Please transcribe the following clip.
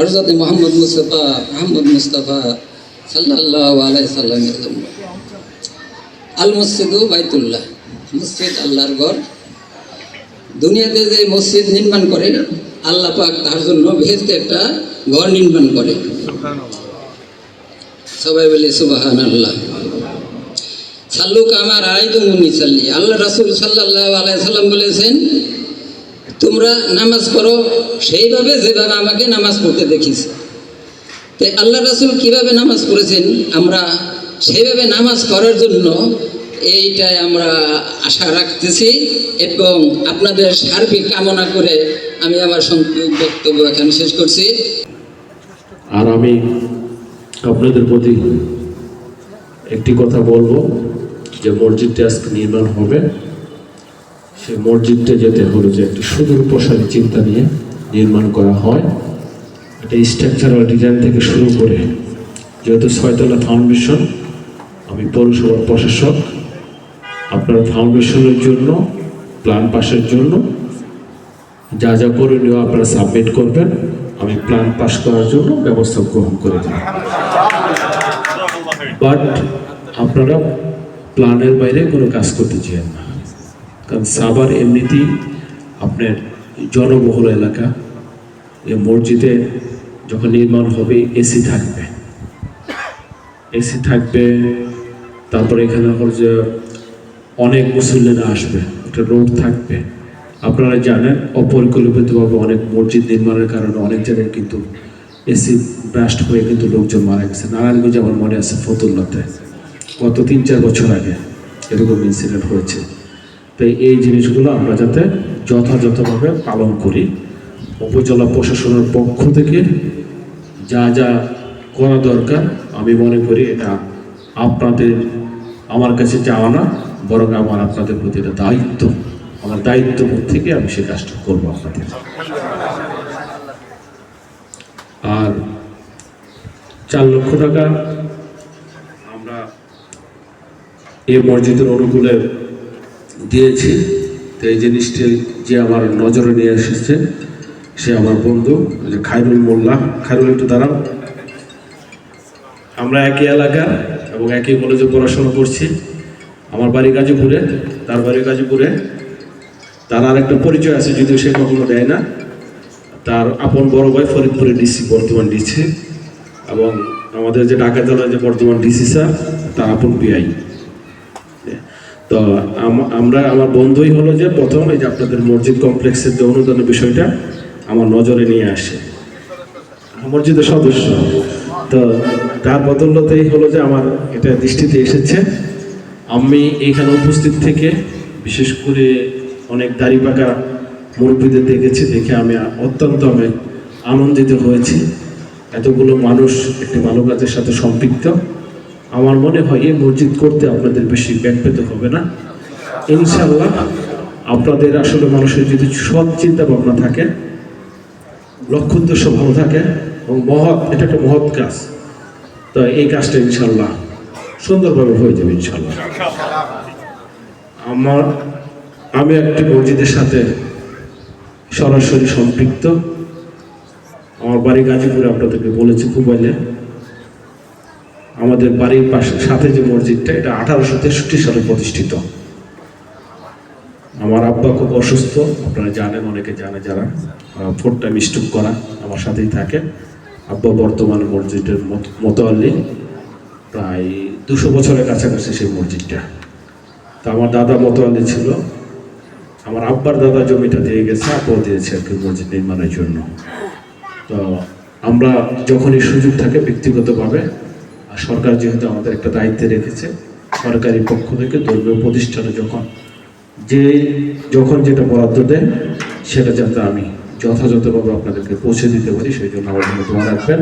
হজরত মোহাম্মদ মুস্তফা মোহাম্মদ মুস্তফা সাল্লাহ আলাই জন্য আল মসজিদু বাইতুল্লাহ, মসজিদ আল্লাহর ঘর। দুনিয়াতে যে মসজিদ নির্মাণ করে, আল্লাহ পাক তার জন্য ভেস্তে একটা ঘর নির্মাণ করে। সবাই বলে সুবাহান আল্লাহ সাল্লু কামার আইদুমুনি সাল্লি আল্লাহ রাসুল সাল্লাহ আলাইসাল্লাম বলেছেন তোমরা নামাজ পড়ো, সেইভাবে যেভাবে আমাকে নামাজ পড়তে দেখিস তো আল্লাহ রাসুল কীভাবে নামাজ পড়েছেন? আমরা সেইভাবে নামাজ পড়ার জন্য এইটাই আমরা আশা রাখতেছি এবং আপনাদের সার্বিক কামনা করে আমি আমার বক্তব্য এখানে শেষ করছি। আর আমি আপনাদের প্রতি একটি কথা বলব যে মসজিদটা আজকে নির্মাণ হবে। সেই মসজিদটা যেতে হলো যে একটি সুদূর প্রসারী চিন্তা নিয়ে নির্মাণ করা হয়। একটা স্ট্রাকচারাল ডিজাইন থেকে শুরু করে যেহেতু ছয়তলা ফাউন্ডেশন আমি পৌরসভার প্রশাসক, আপনার ফাউন্ডেশনের জন্য প্ল্যান পাসের জন্য যা যা করণীয় আপনারা সাবমিট করবেন, আমি প্ল্যান পাস করার জন্য ব্যবস্থা গ্রহণ করে দেব। বাট আপনারা প্ল্যানের বাইরে কোনো কাজ করতে চান না। কারণ সাবার এমনিতেই আপনার জনবহুল এলাকা। এই মসজিদে যখন নির্মাণ হবে, এসি থাকবে। এসি থাকবে, তারপরে এখানে যে অনেক মুসল্লিরা আসবে, একটা রোড থাকবে। আপনারা জানেন, অপরিকল্পিতভাবে অনেক মসজিদ নির্মাণের কারণে অনেক জায়গায় কিন্তু এসি ব্রাস্ট হয়ে কিন্তু লোকজন মারা গেছে। নারায়ণগঞ্জে আমার মনে আছে ফতুল্লাতে। গত তিন চার বছর আগে এরকম ইনসিডেন্ট হয়েছে। তো এই জিনিসগুলো আমরা যাতে যথাযথভাবে পালন করি। উপজেলা প্রশাসনের পক্ষ থেকে যা যা করা দরকার, আমি মনে করি এটা আপনাদের, আমার কাছে চাওয়া না, বরং আমার আপনাদের প্রতি এটা দায়িত্ব। আমার দায়িত্ববোধ থেকে আমি সে কাজটা করব আপনাদের। আর চার লক্ষ টাকা আমরা এই মসজিদের অনুকূলে দিয়েছি, তো এই জিনিসটি যে আমার নজরে নিয়ে এসেছে, সে আমার বন্ধু যে খায়রুল মোল্লা। খায়রুল, একটু দাঁড়াও। আমরা একই এলাকা এবং একই কলেজে পড়াশোনা করছি। আমার বাড়ি গাজীপুরে, তার বাড়ি গাজীপুরে। তার আর একটা পরিচয় আছে, যদিও সে কখনো দেয় না। তার আপন বড় ভাই ফরিদপুরে ডিসি বর্তমান ডিসি এবং আমাদের যে ঢাকা জেলার যে বর্তমান ডিসি স্যার, তার আপন পিআই তো আমরা, আমার বন্ধুই হলো যে প্রথম, এই যে আপনাদের মসজিদ কমপ্লেক্সের যে অনুদানের বিষয়টা, আমার নজরে নিয়ে আসে। মসজিদের সদস্য। তো তার বদলতেই হলো যে আমার এটা দৃষ্টিতে এসেছে। আমি এইখানে উপস্থিত থেকে বিশেষ করে অনেক দাড়ি পাকা মুরব্বীদের দেখেছি, দেখে আমি অত্যন্ত আমি আনন্দিত হয়েছি। এতগুলো মানুষ একটি ভালো কাজের সাথে সম্পৃক্ত। আমার মনে হয় এই মসজিদ করতে আপনাদের বেশি ব্যাগ পেতে হবে না। ইনশাল্লাহ আপনাদের আসলে মানুষের যদি সৎ চিন্তা ভাবনা থাকে লক্ষ্য উদ্দেশ্য ভালো থাকে এবং মহৎ, এটা একটা মহৎ কাজ। তো এই কাজটা ইনশাল্লাহ সুন্দরভাবে হয়ে যাবে ইনশাল্লাহ আমার, আমি একটি মসজিদের সাথে সরাসরি সম্পৃক্ত। আমার বাড়ি গাজীপুরে আপনাদেরকে বলেছি খুব কুবাইলে। আমাদের বাড়ির পাশে, সাথে যে মসজিদটা, এটা আঠারোশো তেষট্টি সালে প্রতিষ্ঠিত। আমার আব্বা খুব অসুস্থ, আপনারা জানেন, অনেকে জানে যারা। ফোর টাইম করা আমার সাথেই থাকে। আব্বা বর্তমান মসজিদের মত- মতোয়াল্লি প্রায় দুশো বছরের কাছাকাছি সেই মসজিদটা। তা আমার দাদা মতোয়াল্লি ছিল। আমার আব্বার দাদা জমিটা দিয়ে গেছে, আব্বাও দিয়েছে আর কি মসজিদ নির্মাণের জন্য। তো আমরা যখনই সুযোগ থাকে ব্যক্তিগতভাবে সরকার যেহেতু আমাদের একটা দায়িত্বে রেখেছে, সরকারি পক্ষ থেকে ধর্মীয় প্রতিষ্ঠানে যখন যে যখন যেটা বরাদ্দ দেয় সেটা যাতে আমি যথাযথভাবে আপনাদেরকে পৌঁছে দিতে পারি, সেই জন্য আমার জন্য রাখবেন।